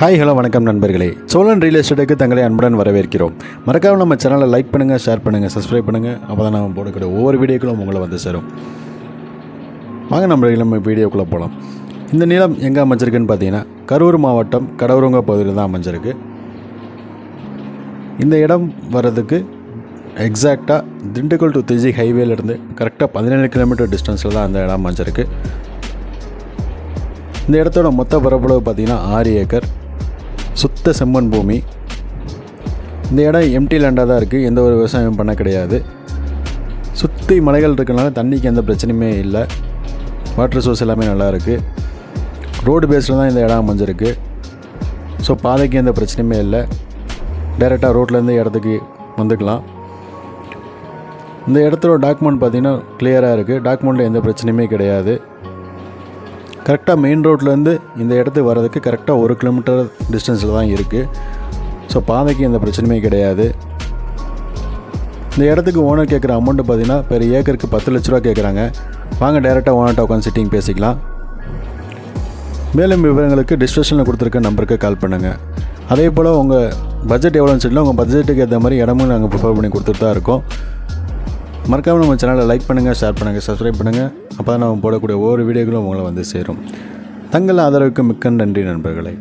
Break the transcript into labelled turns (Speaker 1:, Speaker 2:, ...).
Speaker 1: Hi hello வணக்கம் நண்பர்களே. Cholan real எஸ்டேட்டுக்கு தங்களை அன்புடன் வரவேற்கிறோம். மறக்காமல் நம்ம சேனலை லைக் பண்ணுங்கள் ஷேர் பண்ணுங்கள் சப்ஸ்கிரைப் பண்ணுங்கள் அப்போ தான் நம்ம போடக்கூடிய ஒவ்வொரு வீடியோக்களும் உங்களை வந்து சேரும். வாங்க நம்ம நம்ம வீடியோக்குள்ளே போகலாம் இந்த நிலம் எங்கே அமைஞ்சிருக்குன்னு பார்த்தீங்கன்னா கரூர் மாவட்டம் கடவுருங்க பகுதியில் தான் அமைஞ்சிருக்கு. இந்த இடம் வர்றதுக்கு எக்ஸாக்டாக திண்டுக்கல் டு திருச்சி ஹைவேலேருந்து கரெக்டாக பதினேழு கிலோமீட்டர் டிஸ்டன்ஸில் தான் அந்த இடம் அமைஞ்சிருக்கு. இந்த இடத்தோட மொத்த பரப்பளவு பார்த்திங்கன்னா ஆறு ஏக்கர். சுத்த செம்மண் பூமி. இந்த இடம் எம்டி லேண்டாக தான் இருக்குது எந்த ஒரு விவசாயம் பண்ண கிடையாது. சுற்றி மலைகள் இருக்கனால தண்ணிக்கு எந்த பிரச்சனையுமே இல்லை. வாட்டர் சோர்ஸ் எல்லாமே நல்லா இருக்குது ரோடு பேஸில் தான் இந்த இடம் அமைஞ்சிருக்கு. ஸோ பாதைக்கு எந்த பிரச்சனையுமே இல்லை. டைரெக்டாக ரோட்லேருந்து இடத்துக்கு வந்துக்கலாம். இந்த இடத்தோட டாக்குமெண்ட் பார்த்திங்கன்னா கிளியராக இருக்குது டாக்குமெண்ட்டில் எந்த பிரச்சனையுமே கிடையாது. கரெக்டாக மெயின் ரோட்லேருந்து இந்த இடத்துக்கு வர்றதுக்கு கரெக்டாக ஒரு கிலோமீட்டர் டிஸ்டன்ஸில் தான் இருக்குது ஸோ பாதைக்கு எந்த பிரச்சனையுமே கிடையாது. இந்த இடத்துக்கு ஓனர் கேட்குற அமௌண்ட்டு பார்த்தீங்கன்னா பெர் ஏக்கருக்கு பத்து லட்ச ரூபா கேட்குறாங்க வாங்க டேரெக்டாக ஓனர்கிட்ட உட்காந்து சிட்டிங் பேசிக்கலாம். மேலும் விவரங்களுக்கு டிஸ்கிரிப்ஷனில் கொடுத்துருக்க நம்பருக்கு கால் பண்ணுங்கள் அதே போல் உங்கள் பட்ஜெட் எவ்வளோன்னு சொல்லி உங்கள் பட்ஜெட்டுக்கு ஏற்ற மாதிரி இடமும் நாங்கள் ப்ரிஃபர் பண்ணி கொடுத்துட்டு தான் இருக்கோம். மறக்காமல் நம்ம சேனலை லைக் பண்ணுங்கள் ஷேர் பண்ணுங்கள் சப்ஸ்கிரைப் பண்ணுங்கள் அப்போ தான் நம்ம போடக்கூடிய ஒவ்வொரு வீடியோக்களும் உங்களை வந்து சேரும். தங்கள் ஆதரவுக்கு மிக்க நன்றி நண்பர்களே.